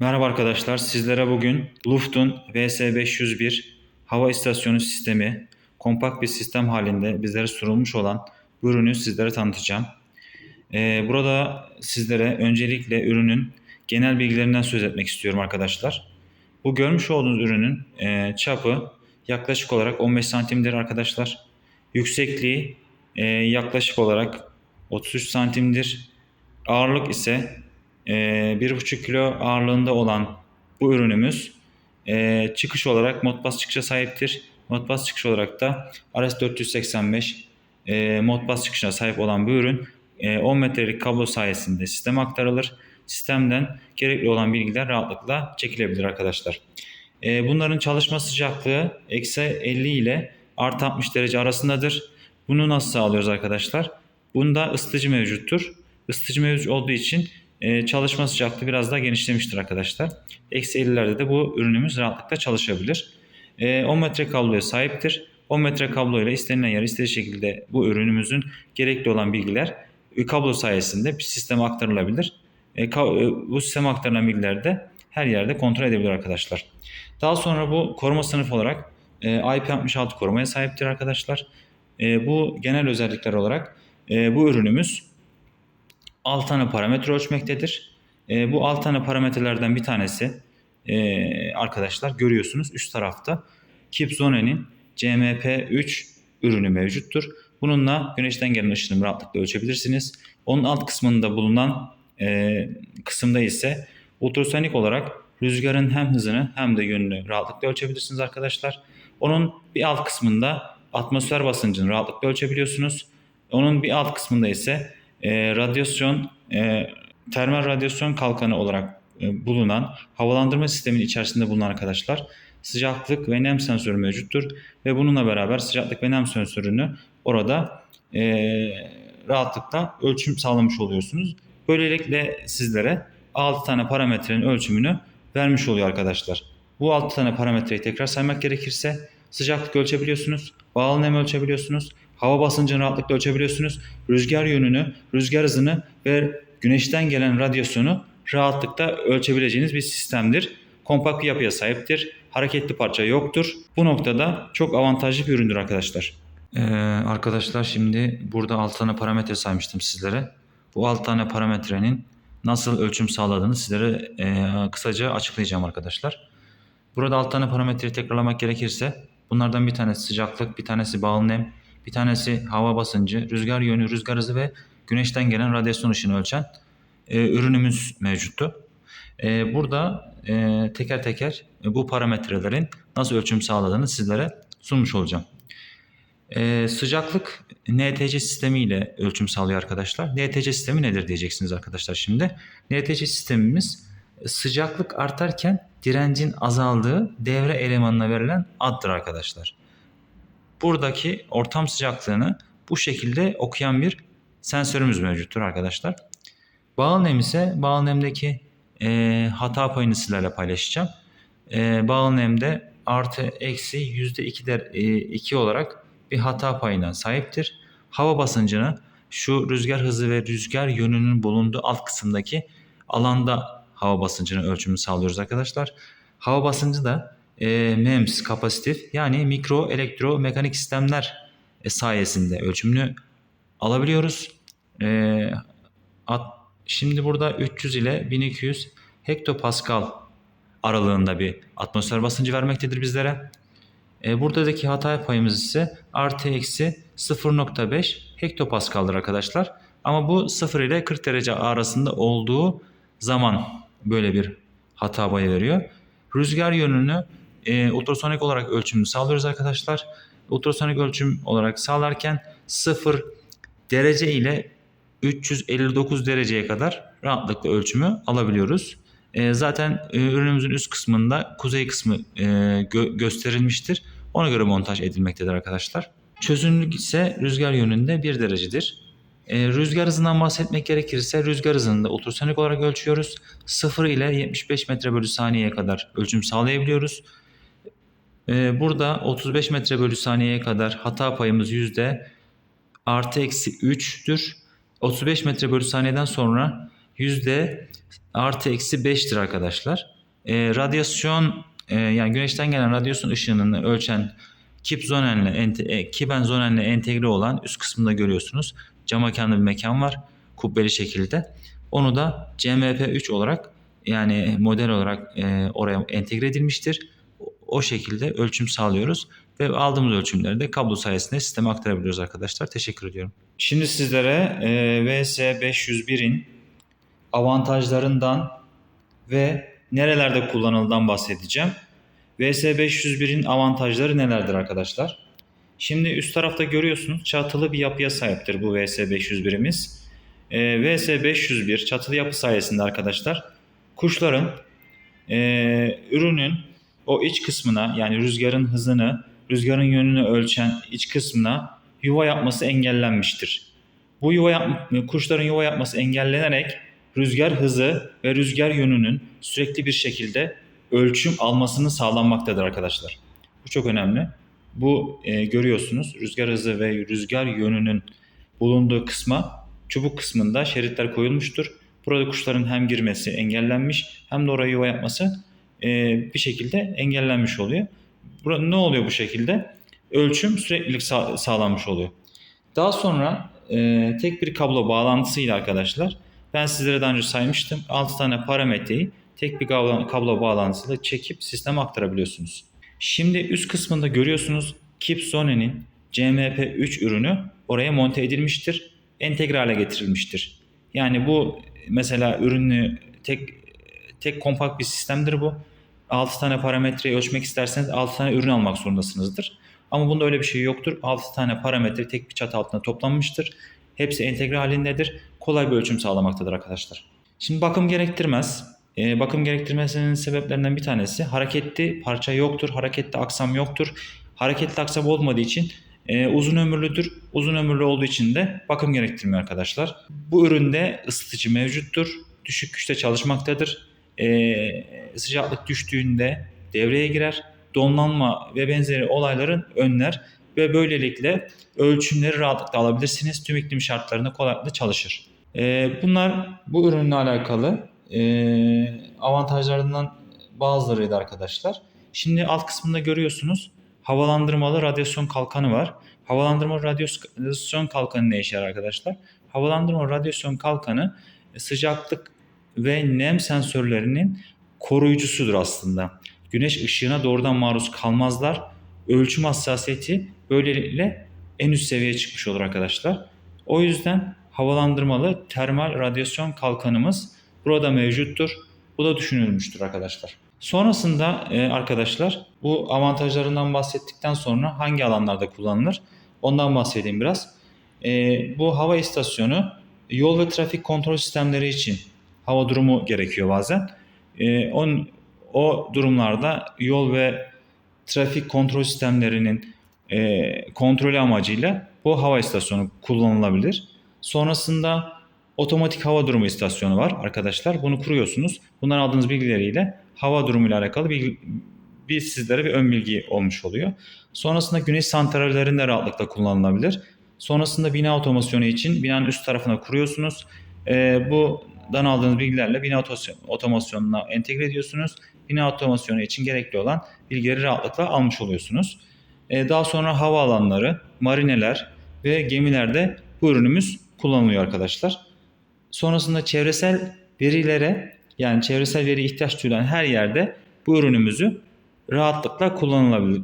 Merhaba arkadaşlar, sizlere bugün Luft'un VS501 hava istasyonu sistemi kompakt bir sistem halinde bizlere sunulmuş olan bu ürünü sizlere tanıtacağım. Ee, burada sizlere öncelikle ürünün genel bilgilerinden söz etmek istiyorum arkadaşlar. Bu görmüş olduğunuz ürünün e, çapı yaklaşık olarak 15 santimdir arkadaşlar. Yüksekliği e, yaklaşık olarak 33 santimdir. Ağırlık ise e, 1,5 kilo ağırlığında olan bu ürünümüz e, çıkış olarak Modbus çıkışa sahiptir. Modbus çıkış olarak da RS485 e, Modbus çıkışına sahip olan bu ürün e, 10 metrelik kablo sayesinde sisteme aktarılır. Sistemden gerekli olan bilgiler rahatlıkla çekilebilir arkadaşlar. E, bunların çalışma sıcaklığı eksi 50 ile artı 60 derece arasındadır. Bunu nasıl sağlıyoruz arkadaşlar? Bunda ısıtıcı mevcuttur. Isıtıcı mevcut olduğu için e, çalışma sıcaklığı biraz daha genişlemiştir arkadaşlar. Eksi 50'lerde de bu ürünümüz rahatlıkla çalışabilir. E, 10 metre kabloya sahiptir. 10 metre kabloyla istenilen yere istediği şekilde bu ürünümüzün gerekli olan bilgiler e, kablo sayesinde bir sisteme aktarılabilir. E, ka- e, bu sisteme aktarılan bilgiler de her yerde kontrol edebilir arkadaşlar. Daha sonra bu koruma sınıfı olarak e, IP67 korumaya sahiptir arkadaşlar. Bu genel özellikler olarak bu ürünümüz 6 tane parametre ölçmektedir. E, bu 6 tane parametrelerden bir tanesi e, arkadaşlar görüyorsunuz üst tarafta Kipzone'nin CMP3 ürünü mevcuttur. Bununla güneşten gelen ışını rahatlıkla ölçebilirsiniz. Onun alt kısmında bulunan e, kısımda ise ultrasonik olarak rüzgarın hem hızını hem de yönünü rahatlıkla ölçebilirsiniz arkadaşlar. Onun bir alt kısmında atmosfer basıncını rahatlıkla ölçebiliyorsunuz. Onun bir alt kısmında ise e, radyasyon, e, termal radyasyon kalkanı olarak e, bulunan havalandırma sisteminin içerisinde bulunan arkadaşlar sıcaklık ve nem sensörü mevcuttur. Ve bununla beraber sıcaklık ve nem sensörünü orada e, rahatlıkla ölçüm sağlamış oluyorsunuz. Böylelikle sizlere 6 tane parametrenin ölçümünü vermiş oluyor arkadaşlar. Bu 6 tane parametreyi tekrar saymak gerekirse sıcaklık ölçebiliyorsunuz, bağlı nem ölçebiliyorsunuz, hava basıncını rahatlıkla ölçebiliyorsunuz, rüzgar yönünü, rüzgar hızını ve güneşten gelen radyasyonu rahatlıkla ölçebileceğiniz bir sistemdir. Kompakt bir yapıya sahiptir. Hareketli parça yoktur. Bu noktada çok avantajlı bir üründür arkadaşlar. Ee, arkadaşlar şimdi burada 6 tane parametre saymıştım sizlere. Bu 6 tane parametrenin nasıl ölçüm sağladığını sizlere e, kısaca açıklayacağım arkadaşlar. Burada 6 tane parametreyi tekrarlamak gerekirse bunlardan bir tanesi sıcaklık, bir tanesi bağlı nem, bir tanesi hava basıncı, rüzgar yönü, rüzgar hızı ve güneşten gelen radyasyon ışını ölçen e, ürünümüz mevcuttu. E, burada e, teker teker e, bu parametrelerin nasıl ölçüm sağladığını sizlere sunmuş olacağım. E, sıcaklık NTC sistemi ile ölçüm sağlıyor arkadaşlar. NTC sistemi nedir diyeceksiniz arkadaşlar şimdi. NTC sistemimiz sıcaklık artarken direncin azaldığı devre elemanına verilen addır arkadaşlar. Buradaki ortam sıcaklığını bu şekilde okuyan bir sensörümüz mevcuttur arkadaşlar. Bağıl nem ise bağıl nemdeki e, hata payını sizlerle paylaşacağım. E, bağıl nemde artı eksi yüzde iki, der, e, iki olarak bir hata payına sahiptir. Hava basıncını şu rüzgar hızı ve rüzgar yönünün bulunduğu alt kısımdaki alanda hava basıncını ölçümünü sağlıyoruz arkadaşlar. Hava basıncı da e, MEMS kapasitif yani mikro elektromekanik sistemler e, sayesinde ölçümünü alabiliyoruz. E, at, şimdi burada 300 ile 1200 hektopascal aralığında bir atmosfer basıncı vermektedir bizlere. E, buradaki hata payımız ise artı eksi 0.5 hektopascal'dır arkadaşlar. Ama bu 0 ile 40 derece arasında olduğu zaman böyle bir hata payı veriyor. Rüzgar yönünü e, ultrasonik olarak ölçümünü sağlıyoruz arkadaşlar. Ultrasonik ölçüm olarak sağlarken 0 derece ile 359 dereceye kadar rahatlıkla ölçümü alabiliyoruz. E, zaten e, ürünümüzün üst kısmında kuzey kısmı e, gö- gösterilmiştir. Ona göre montaj edilmektedir arkadaşlar. Çözünürlük ise rüzgar yönünde 1 derecedir. E, rüzgar hızından bahsetmek gerekirse rüzgar hızını da ultrasonik olarak ölçüyoruz. 0 ile 75 metre bölü saniyeye kadar ölçüm sağlayabiliyoruz. E, burada 35 metre bölü saniyeye kadar hata payımız yüzde artı eksi 3'tür. 35 metre bölü saniyeden sonra yüzde artı eksi 5'tir arkadaşlar. E, radyasyon e, yani güneşten gelen radyasyon ışınını ölçen Kip zonenle ente, e, Kiben zonenle entegre olan üst kısmında görüyorsunuz. Cam mekanlı bir mekan var kubbeli şekilde. Onu da CMP3 olarak yani model olarak e, oraya entegre edilmiştir. O- şekilde ölçüm sağlıyoruz ve aldığımız ölçümleri de kablo sayesinde sisteme aktarabiliyoruz arkadaşlar. Teşekkür ediyorum. Şimdi sizlere e, VS501'in avantajlarından ve nerelerde kullanıldığından bahsedeceğim. VS501'in avantajları nelerdir arkadaşlar? Şimdi üst tarafta görüyorsunuz çatılı bir yapıya sahiptir bu VS501'imiz. Ee, VS501 çatılı yapı sayesinde arkadaşlar kuşların e, ürünün o iç kısmına yani rüzgarın hızını, rüzgarın yönünü ölçen iç kısmına yuva yapması engellenmiştir. Bu yuva yap, kuşların yuva yapması engellenerek rüzgar hızı ve rüzgar yönünün sürekli bir şekilde ölçüm almasını sağlanmaktadır arkadaşlar. Bu çok önemli. Bu e, görüyorsunuz rüzgar hızı ve rüzgar yönünün bulunduğu kısma çubuk kısmında şeritler koyulmuştur. Burada kuşların hem girmesi engellenmiş hem de oraya yuva yapması bir şekilde engellenmiş oluyor. Ne oluyor bu şekilde? Ölçüm süreklilik sağ- sağlanmış oluyor. Daha sonra e, tek bir kablo bağlantısıyla arkadaşlar ben sizlere daha önce saymıştım 6 tane parametreyi tek bir kablo, kablo bağlantısıyla çekip sisteme aktarabiliyorsunuz. Şimdi üst kısmında görüyorsunuz Kip Zone'nin CMP3 ürünü oraya monte edilmiştir. Entegre hale getirilmiştir. Yani bu mesela ürünü tek tek kompakt bir sistemdir bu. 6 tane parametreyi ölçmek isterseniz 6 tane ürün almak zorundasınızdır. Ama bunda öyle bir şey yoktur. 6 tane parametre tek bir çatı altında toplanmıştır. Hepsi entegre halindedir. Kolay bir ölçüm sağlamaktadır arkadaşlar. Şimdi bakım gerektirmez. Ee, bakım gerektirmesinin sebeplerinden bir tanesi hareketli parça yoktur, hareketli aksam yoktur. Hareketli aksam olmadığı için e, uzun ömürlüdür. Uzun ömürlü olduğu için de bakım gerektirmiyor arkadaşlar. Bu üründe ısıtıcı mevcuttur. Düşük güçte çalışmaktadır. Ee, sıcaklık düştüğünde devreye girer. Donlanma ve benzeri olayların önler ve böylelikle ölçümleri rahatlıkla alabilirsiniz. Tüm iklim şartlarında kolaylıkla çalışır. Ee, bunlar bu ürünle alakalı e, avantajlarından bazılarıydı arkadaşlar. Şimdi alt kısmında görüyorsunuz havalandırmalı radyasyon kalkanı var. Havalandırma radyasyon kalkanı ne işe yarar arkadaşlar? Havalandırma radyasyon kalkanı e, sıcaklık ve nem sensörlerinin koruyucusudur aslında. Güneş ışığına doğrudan maruz kalmazlar. Ölçüm hassasiyeti böylelikle en üst seviyeye çıkmış olur arkadaşlar. O yüzden havalandırmalı termal radyasyon kalkanımız burada mevcuttur. Bu da düşünülmüştür arkadaşlar. Sonrasında e, arkadaşlar bu avantajlarından bahsettikten sonra hangi alanlarda kullanılır? Ondan bahsedeyim biraz. E, bu hava istasyonu yol ve trafik kontrol sistemleri için hava durumu gerekiyor bazen. E, on, o durumlarda yol ve trafik kontrol sistemlerinin e, kontrolü amacıyla bu hava istasyonu kullanılabilir. Sonrasında otomatik hava durumu istasyonu var arkadaşlar. Bunu kuruyorsunuz. Bundan aldığınız bilgileriyle hava durumuyla alakalı bir, bir sizlere bir ön bilgi olmuş oluyor. Sonrasında güneş santrallerinde rahatlıkla kullanılabilir. Sonrasında bina otomasyonu için binanın üst tarafına kuruyorsunuz. E, buradan aldığınız bilgilerle bina otomasyon- otomasyonuna entegre ediyorsunuz. Bina otomasyonu için gerekli olan bilgileri rahatlıkla almış oluyorsunuz. E, daha sonra havaalanları, marineler ve gemilerde bu ürünümüz kullanılıyor arkadaşlar. Sonrasında çevresel verilere yani çevresel veri ihtiyaç duyulan her yerde bu ürünümüzü rahatlıkla kullanılabilir,